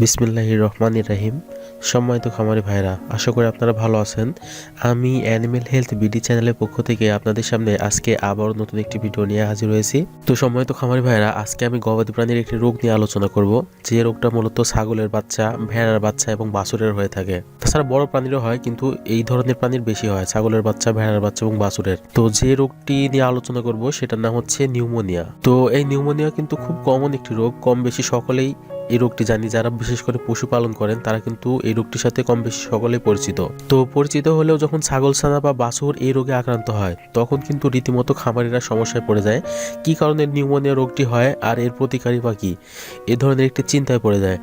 বিসমিল্লাহির রহমান রাহিম। সম্মানিত খামারি ভাইরা আশা করি আপনারা ভালো আছেন। আমি অ্যানিমেল হেলথ বিডি চ্যানেলের পক্ষ থেকে আপনাদের সামনে আজকে আবার নতুন একটি ভিডিও নিয়ে হাজির হয়েছি। তো সম্মানিত খামারি ভাইরা আজকে আমি গবাদি প্রাণীর একটি রোগ নিয়ে আলোচনা করব, যে রোগটা মূলত ছাগলের বাচ্চা, ভেড়ার বাচ্চা এবং বাছুরের হয়ে থাকে। তাছাড়া বড় প্রাণীরও হয়, কিন্তু এই ধরনের প্রাণীর বেশি হয়, ছাগলের বাচ্চা, ভেড়ার বাচ্চা এবং বাছুরের। তো যে রোগটি নিয়ে আলোচনা করব, সেটার নাম হচ্ছে নিউমোনিয়া। তো এই নিউমোনিয়া কিন্তু খুব কমন একটি রোগ কম বেশি সকলেই এই রোগটি জানি যারা বিশেষ করে পশুপালন করেন, তারা কিন্তু এই রোগটির সাথে কম বেশি সকলে পরিচিত। তো পরিচিত হলেও যখন ছাগল, ছানা বা বাছুর এই রোগে আক্রান্ত হয়, তখন কিন্তু রীতিমতো খামারিরা সমস্যায় পড়ে যায়। কি কারণে নিউমোনিয়া রোগটি হয় আর এর প্রতিকারী বা কি? এ ধরনের একটি চিন্তায় পড়ে যায়।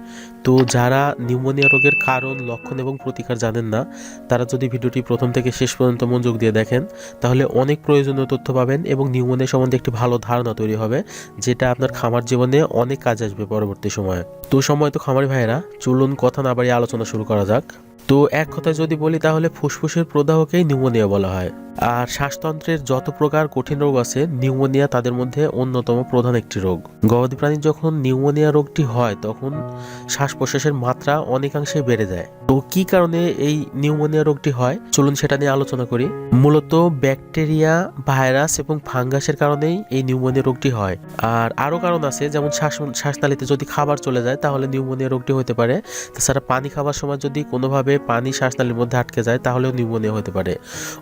তো যারা নিউমোনিয়া রোগের কারণ, লক্ষণ এবং প্রতিকার জানেন না, তারা যদি ভিডিওটি প্রথম থেকে শেষ পর্যন্ত মনোযোগ দিয়ে দেখেন, তাহলে অনেক প্রয়োজনীয় তথ্য পাবেন এবং নিউমোনিয়া সম্বন্ধে একটি ভালো ধারণা তৈরি হবে, যেটা আপনার খামার জীবনে অনেক কাজে আসবে পরবর্তী সময়ে। তো সময় তো খামারি ভাইয়েরা, চলুন কথা না বাড়িয়ে আলোচনা শুরু করা যাক। তো এক কথায় যদি বলি তাহলে ফুসফুসের প্রদাহকেই নিউমোনিয়া বলা হয়। আর শ্বাসতন্ত্রের যত প্রকার কঠিন রোগ আছে, নিউমোনিয়া তাদের মধ্যে অন্যতম প্রধান একটি রোগ। গবাদি প্রাণীর যখন নিউমোনিয়া রোগটি হয়, তখন শ্বাস প্রশ্বাসের মাত্রা অনেকাংশে বেড়ে যায়। তো কি কারণে এই নিউমোনিয়া রোগটি হয়? চলুন সেটা নিয়ে আলোচনা করি। মূলত ব্যাকটেরিয়া, ভাইরাস এবং ফাঙ্গাসের কারণেই এই নিউমোনিয়া রোগটি হয়। আর আরও কারণ আছে, যেমন শ্বাস, শ্বাসনালীতে যদি খাবার চলে যায়, তাহলে নিউমোনিয়া রোগটি হতে পারে। তাছাড়া পানি খাবার সময় যদি কোনোভাবে পানি শ্বাসনালীর মধ্যে আটকে যায়, তাহলেও নিউমোনিয়া হতে পারে।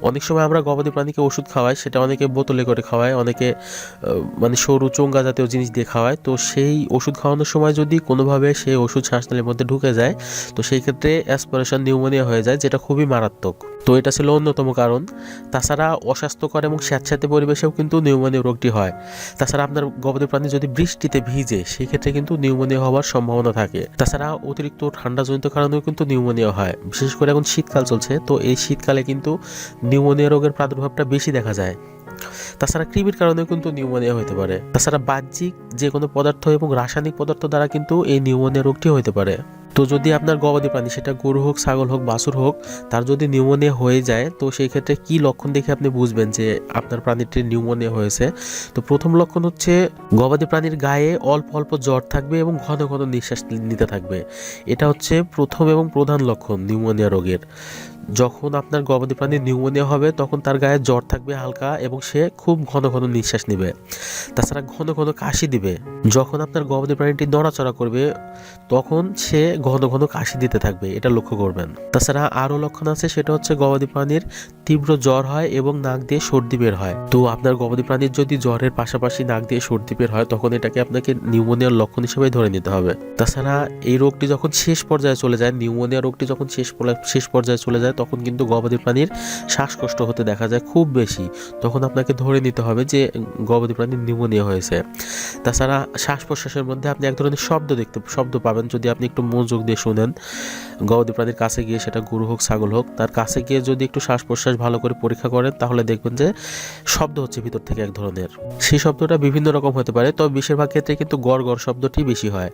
অনেক সময় আমরা গবাদি প্রাণীকে ওষুধ খাওয়াই, সেটা অনেকে বোতলে করে খাওয়ায়, অনেকে মানে সরু চোঙ্গা জাতীয় জিনিস দিয়ে খাওয়ায়। তো সেই ওষুধ খাওয়ানোর সময় যদি কোনোভাবে সেই ওষুধ শ্বাসনালীর মধ্যে ঢুকে যায়, তো সেই ক্ষেত্রে অ্যাসপিরেশন নিউমোনিয়া হয়ে যায়, যেটা খুবই মারাত্মক। তো এটা ছিল অন্যতম কারণ। তাছাড়া অস্বাস্থ্যকর এবং স্যাঁতস্যাঁতে পরিবেশেও কিন্তু নিউমোনিয়া রোগটি হয়। তাছাড়া আপনার গবাদি প্রাণী যদি বৃষ্টিতে ভিজে সেই ক্ষেত্রে কিন্তু নিউমোনিয়া হওয়ার সম্ভাবনা থাকে। তাছাড়া অতিরিক্ত ঠান্ডাজনিত কারণেও কিন্তু নিউমোনিয়া হয়। বিশেষ করে এখন শীতকাল চলছে, তো এই শীতকালে কিন্তু নিউমোনিয়া রোগের প্রাদুর্ভাবটা বেশি দেখা যায়। তাছাড়া কৃমির কারণেও কিন্তু নিউমোনিয়া হতে পারে। তাছাড়া বাহ্যিক যে কোনো পদার্থ এবং রাসায়নিক পদার্থ দ্বারা কিন্তু এই নিউমোনিয়া রোগটি হতে পারে। তো যদি আপনার গবাদি প্রাণী, সেটা গরু হোক, ছাগল হোক, বাছুর হোক, তার যদি নিউমোনিয়া হয়ে যায়, তো সেই ক্ষেত্রে কি লক্ষণ দেখে আপনি বুঝবেন যে আপনার প্রাণীটির নিউমোনিয়া হয়েছে? তো প্রথম লক্ষণ হচ্ছে গবাদি প্রাণীর গায়ে অল্প অল্প জ্বর থাকবে এবং ঘন ঘন নিঃশ্বাস নিতে থাকবে। এটা হচ্ছে প্রথম এবং প্রধান লক্ষণ নিউমোনিয়া রোগের। যখন আপনার গবাদি প্রাণীর নিউমোনিয়া হবে, তখন তার গায়ে জ্বর থাকবে হালকা এবং সে খুব ঘন ঘন নিঃশ্বাস নেবে। তাছাড়া ঘন ঘন কাশি দিবে। যখন আপনার গবাদি প্রাণীটি নড়াচড়া করবে, তখন সে ঘন ঘন কাশি দিতে থাকবে, এটা লক্ষ্য করবেন। তাছাড়া আরও লক্ষণ আছে, সেটা হচ্ছে গবাদি প্রাণীর তীব্র জ্বর হয় এবং নাক দিয়ে সর্দি বের হয়। তো আপনার গবাদি প্রাণীর যদি জ্বরের পাশাপাশি নাক দিয়ে সর্দি বের হয়, তখন এটাকে আপনাকে নিউমোনিয়ার লক্ষণ হিসেবে ধরে নিতে হবে। তাছাড়া এই রোগটি যখন শেষ পর্যায়ে চলে যায়, নিউমোনিয়া রোগটি যখন শেষ শেষ পর্যায়ে চলে যায়, তখন কিন্তু গবাদি প্রাণীর শ্বাসকষ্ট হতে দেখা যায় খুব বেশি। তখন আপনাকে ধরে নিতে হবে যে গবাদি প্রাণীর নিউমোনিয়া হয়েছে। তাছাড়া শ্বাস প্রশ্বাসের মধ্যে আপনি এক ধরনের শব্দ দেখতে, শব্দ পাবেন। যদি আপনি একটু মনোযোগ দিয়ে শুনেন। গবাদি প্রাণীর কাছে গিয়ে সেটা গরু হোক, ছাগল হোক, তার কাছে গিয়ে যদি একটু শ্বাস প্রশ্বাস ভালো করে পরীক্ষা করেন, তাহলে দেখবেন যে শব্দ হচ্ছে ভিতর থেকে এক ধরনের। সেই শব্দটা বিভিন্ন রকম হতে পারে, তবে বেশিরভাগ ক্ষেত্রে কিন্তু গড় গড় শব্দটি বেশি হয়।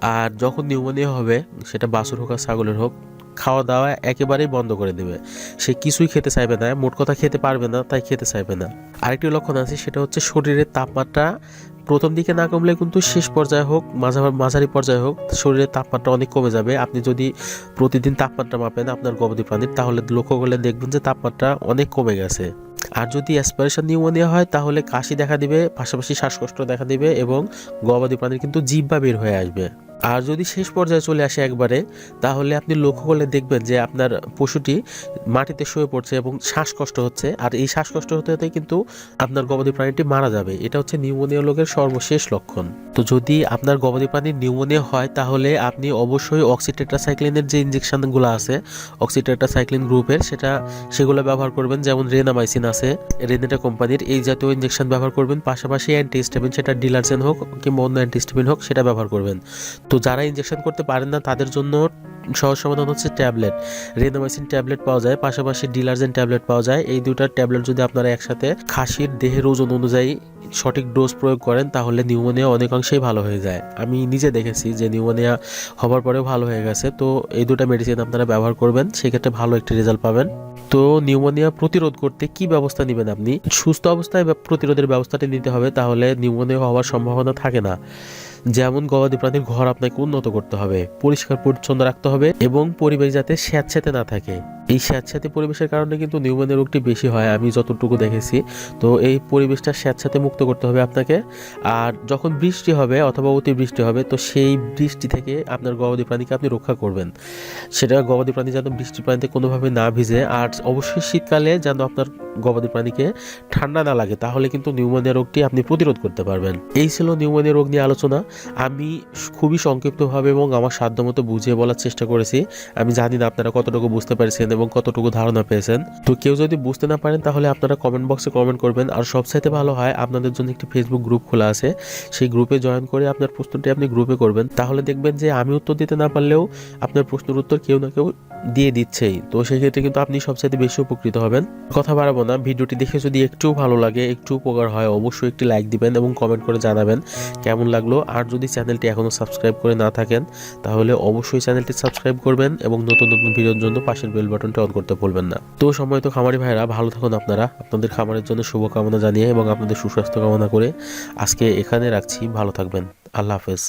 আর যখন নিউমোনিয়া হবে, সেটা বাছুর হোক আর ছাগলের হোক খাওয়া দাওয়া একেবারেই বন্ধ করে দেবে। সে কিছুই খেতে চাইবে না, মোট কথা খেতে পারবে না, তাই খেতে চাইবে না। আরেকটি লক্ষণ আছে, সেটা হচ্ছে শরীরের তাপমাত্রা প্রথম দিকে না কমলে কিন্তু শেষ পর্যায়ে হোক, মাঝা- মাঝারি পর্যায়ে হোক, শরীরের তাপমাত্রা অনেক কমে যাবে। আপনি যদি প্রতিদিন তাপমাত্রা মাপেন আপনার গবাদি প্রাণীর, তাহলে লক্ষ্য করলে দেখবেন যে তাপমাত্রা অনেক কমে গেছে। আর যদি অ্যাসপিরেশন নিউমোনিয়া হয়, তাহলে কাশি দেখা দিবে, পাশাপাশি শ্বাসকষ্ট দেখা দিবে এবং গবাদি প্রাণীর কিন্তু জিব্বা বের হয়ে আসবে। আর যদি শেষ পর্যায়ে চলে আসে একবারে, তাহলে আপনি লক্ষ্য করলে দেখবেন যে আপনার পশুটি মাটিতে শুয়ে পড়ছে এবং শ্বাসকষ্ট হচ্ছে। আর এই শ্বাসকষ্ট হতে হতে কিন্তু আপনার গবাদি প্রাণীটি মারা যাবে। এটা হচ্ছে নিউমোনিয়া রোগের সর্বশেষ লক্ষণ। তো যদি আপনার গবাদি প্রাণীর নিউমোনিয়া হয়, তাহলে আপনি অবশ্যই অক্সিটেট্রাসাইক্লিনের যে ইঞ্জেকশনগুলো আছে অক্সিটেট্রাসাইক্লিন গ্রুপের সেটা সেগুলো ব্যবহার করবেন। যেমন রেনামাইসিন আছে রেনেটা কোম্পানির এই জাতীয় ইঞ্জেকশন ব্যবহার করবেন, পাশাপাশি অ্যান্টিস্টামিন সেটা ডিলারজেন হোক কিংবা অন্য অ্যান্টিস্টামিন হোক, সেটা ব্যবহার করবেন। তো যারা ইঞ্জেকশন করতে পারেন না, তাদের জন্য সহজ সমাধান হচ্ছে ট্যাবলেট। রেনামাইসিন ট্যাবলেট পাওয়া যায়, পাশাপাশি ডিলারজেন ট্যাবলেট পাওয়া যায়। এই দুটার ট্যাবলেট যদি আপনারা একসাথে খাসির দেহের ওজন অনুযায়ী সঠিক ডোজ প্রয়োগ করেন, তাহলে নিউমোনিয়া অনেকাংশেই ভালো হয়ে যায়। আমি নিজে দেখেছি যে নিউমোনিয়া হবার পরেও ভালো হয়ে গেছে। তো এই দুটা মেডিসিন আপনারা ব্যবহার করবেন, সেক্ষেত্রে ভালো একটি রেজাল্ট পাবেন। তো নিউমোনিয়া প্রতিরোধ করতে কি ব্যবস্থা নেবেন আপনি? সুস্থ অবস্থায় প্রতিরোধের ব্যবস্থাটি নিতে হবে, তাহলে নিউমোনিয়া হওয়ার সম্ভাবনা থাকে না। যেমন গবাদি প্রাণীর ঘর আপনাকে উন্নত করতে হবে, পরিষ্কার পরিচ্ছন্ন রাখতে হবে এবং পরিবেশ যাতে স্যাঁতস্যাঁতে না থাকে। এই স্যাঁতস্যাঁতে পরিবেশের কারণে কিন্তু নিউমোনিয়া রোগটি বেশি হয়, আমি যতটুকু দেখেছি। তো এই পরিবেশটা স্যাঁতস্যাঁতে মুক্ত করতে হবে আপনাকে। আর যখন বৃষ্টি হবে অথবা অতিবৃষ্টি হবে, তো সেই বৃষ্টি থেকে আপনার গবাদি প্রাণীকে আপনি রক্ষা করবেন। সেটা গবাদি প্রাণী যেন বৃষ্টি পানিতে কোনোভাবে না ভিজে আর অবশ্যই শীতকালে যেন আপনার গবাদি প্রাণীকে ঠান্ডা না লাগে, তাহলে কিন্তু নিউমোনিয়া রোগটি আপনি প্রতিরোধ করতে পারবেন। এই ছিল নিউমোনিয়া রোগ নিয়ে আলোচনা। আমি খুবই সংক্ষিপ্তভাবে এবং আমার সাধ্যমতো বুঝিয়ে বলার চেষ্টা করেছি। আমি জানি না আপনারা কতটুকু বুঝতে পেরেছেন এবং কতটুকু ধারণা পেয়েছেন। তো কেউ যদি বুঝতে না পারেন, তাহলে আপনারা কমেন্ট বক্সে কমেন্ট করবেন। আর সবচাইতে ভালো হয়, আপনাদের জন্য একটি ফেসবুক গ্রুপ খোলা আছে। সেই গ্রুপে জয়েন করে আপনার প্রশ্নটি আপনি গ্রুপে করবেন। তাহলে দেখবেন যে আমি উত্তর দিতে না পারলেও আপনার প্রশ্নের উত্তর কেউ না কেউ দিয়ে দিচ্ছেই। তো সেক্ষেত্রে কিন্তু আপনি সবচাইতে বেশি উপকৃত হবেন। কথা বাড়াবো না, ভিডিওটি দেখে যদি একটু ভালো লাগে, একটু উপকার হয়, অবশ্যই একটি লাইক দিবেন এবং কমেন্ট করে জানাবেন। কেমন লাগল? আর যদি চ্যানেলটি এখনও সাবস্ক্রাইব করে না থাকেন, তাহলে অবশ্যই চ্যানেলটি সাবস্ক্রাইব করবেন এবং নতুন নতুন ভিডিওর জন্য পাশের বেল বাটনটি অন করতে ভুলবেন না। তো সময় তো খামারি ভাইরা ভালো থাকুন আপনারা। আপনাদের খামারের জন্য শুভকামনা জানিয়ে এবং আপনাদের সুস্বাস্থ্য কামনা করে আজকে এখানে রাখছি। ভালো থাকবেন। আল্লাহ হাফেজ।